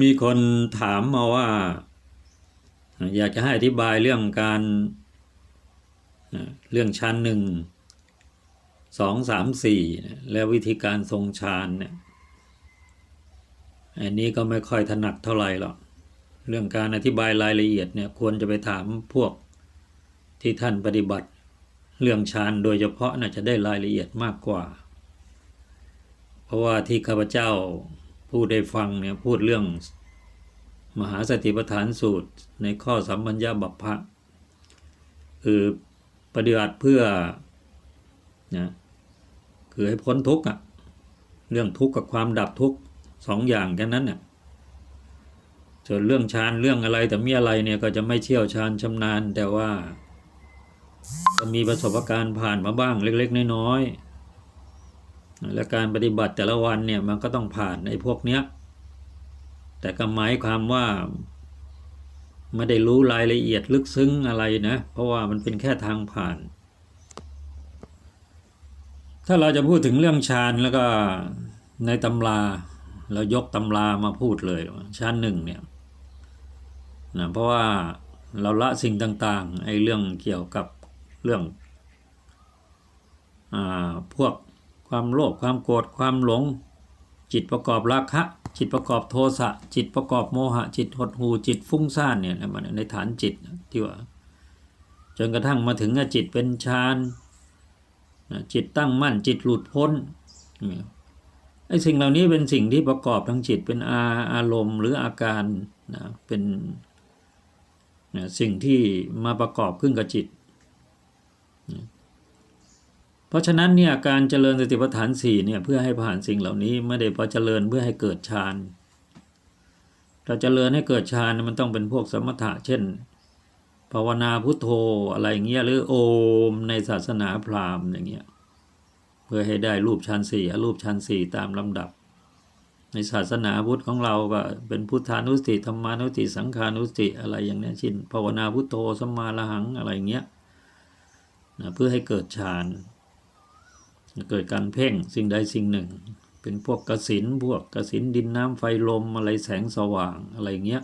มีคนถามมาว่า อยากจะให้อธิบายเรื่องการเรื่องชั้นหนึ่งสองสามสี่และวิธีการทรงฌานเนี่ยอันนี้ก็ไม่ค่อยถนัดเท่าไหร่หรอกเรื่องการอธิบายรายละเอียดเนี่ยควรจะไปถามพวกที่ท่านปฏิบัติ เรื่องฌานโดยเฉพาะน่าจะได้รายละเอียดมากกว่า เพราะว่าที่ข้าพเจ้า พูดได้ฟังเนี่ยพูดเรื่องมหาสติปัฏฐานสูตรในข้อสัมปัญญาบัพพะคือปฏิบัติเพื่อนะคือให้พ้นทุกข์อะเรื่องทุกข์กับความดับทุกข์สองอย่างแค่นั้นเนี่ยส่วนเรื่องฌานเรื่องอะไรแต่มีอะไรเนี่ยก็จะไม่เชี่ยวชาญชำนาญแต่ว่าก็มีประสบการณ์ผ่านมาบ้างเล็ก ๆ น้อยๆ และการปฏิบัติแต่ละวันเนี่ยมันก็ต้องผ่านไอ้พวกเนี้ยแต่ก็หมายความว่าไม่ได้รู้รายละเอียดลึกซึ้งอะไรนะ เพราะว่ามันเป็นแค่ทางผ่าน ถ้าเราจะพูดถึงเรื่องฌานแล้วก็ในตำรา เรายกตำรามาพูดเลยฌานหนึ่งเนี่ยนะเพราะว่าเราละสิ่งต่างๆไอ้เรื่องเกี่ยวกับเรื่องอ่าพวก ความโลภความโกรธความหลง จิตประกอบราคะจิตประกอบโทสะจิตประกอบโมหะ จิตหดหูจิตฟุ้งซ่านเนี่ยมันในฐานจิตที่ว่า จนกระทั่งมาถึงจิตเป็นฌานจิตตั้งมั่นจิตหลุดพ้นไอ้สิ่งเหล่านี้เป็นสิ่งที่ประกอบทั้งจิตเป็นอาอารมณ์ หรืออาการนะเป็นนะสิ่งที่มาประกอบขึ้นกับจิต เพราะฉะนั้นเนี่ยการเจริญสติปัฏฐานสี่เนี่ยเพื่อให้ผ่านสิ่งเหล่านี้ไม่ได้พอเจริญเพื่อให้เกิดฌานเราเจริญให้เกิดฌานมันต้องเป็นพวกสมถะเช่น ภาวนาพุทโธอะไรเงี้ยหรือโอมในศาสนาพราหมณ์อย่างเงี้ยเพื่อให้ได้รูปฌานสี่รูปฌานสี่ตามลำดับ ในศาสนาพุทธของเราก็เป็นพุทธานุสติธรรมานุสติสังขานุสติอะไรอย่างเนี้ยเช่นภาวนาพุทโธสมมาละหังอะไรเงี้ยนะเพื่อให้เกิดฌาน เกิดการเพ่งสิ่งใดสิ่งหนึ่ง เป็นพวกกสินพวกกสินดินน้ำไฟลมอะไรแสงสว่างอะไรเงี้ย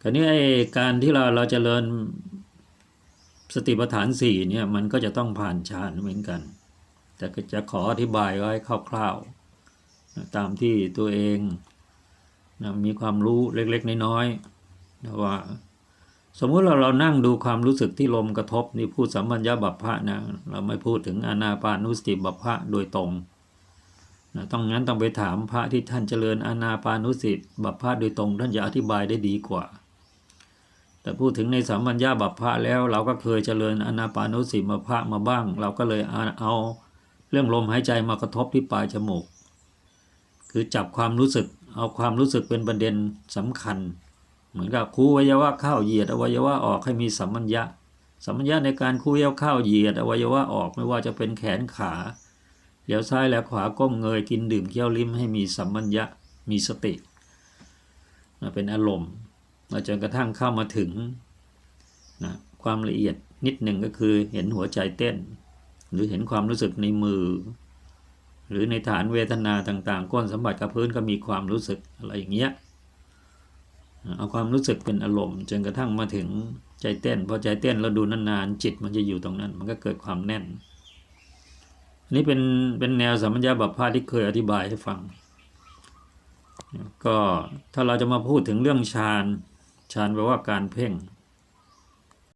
คราวนี้ไอ้การที่เราเราจเจริญสติปัฏฐานสี่เนี่ยมันก็จะต้องผ่านฌานเหมือนกัน แต่ก็จะขออธิบายไว้คร่าวๆ ตามที่ตัวเองนะมีความรู้เล็กๆ น้อยๆนะว่า สมมุติเราเรานั่งดูความรู้สึกที่ลมกระทบนี่พูดสัมปัญญาบัพพะนะเราไม่พูดถึงอานาปานุสติบัพพะโดยตรงนะต้องงั้นต้องไปถามพระที่ท่านเจริญอานาปานุสติบัพพะโดยตรง ท่านจะอธิบายได้ดีกว่า แต่พูดถึงในสัมปัญญาบัพพะแล้วเราก็เคยเจริญอานาปานุสติบัพพะมาบ้าง เราก็เลยเอาเรื่องลมหายใจมากระทบที่ปลายจมูก คือจับความรู้สึกเอาความรู้สึกเป็นประเด็นสำคัญ เหมือนกับคูวัยวะเข้าเหยียดอวัยวะออกให้มีสัมมัญญะ สัมมัญญะในการคูเอวเข้าเหยียดอวัยวะออกไม่ว่าจะเป็นแขนขาเลี้ยวซ้ายและขวาก้มเงยกินดื่มเคี้ยวลิ้มให้มีสัมมัญญะมีสติเป็นอารมณ์มาจนกระทั่งเข้ามาถึงนะความละเอียดนิดหนึ่งก็คือเห็นหัวใจเต้น หรือเห็นความรู้สึกในมือ หรือในฐานเวทนาต่างๆ ก้นสัมผัสกับพื้นก็มีความรู้สึกอะไรอย่างเงี้ย เอาความรู้สึกเป็นอารมณ์จนกระทั่งมาถึงใจเต้นพอใจเต้นเราดูนานๆจิตมันจะอยู่ตรงนั้น มันก็เกิดความแน่นนี่เป็นเป็นแนวสัมมัญญาบัพพาที่เคยอธิบายให้ฟัง ก็ถ้าเราจะมาพูดถึงเรื่องฌานฌานแปลว่าการเพ่ง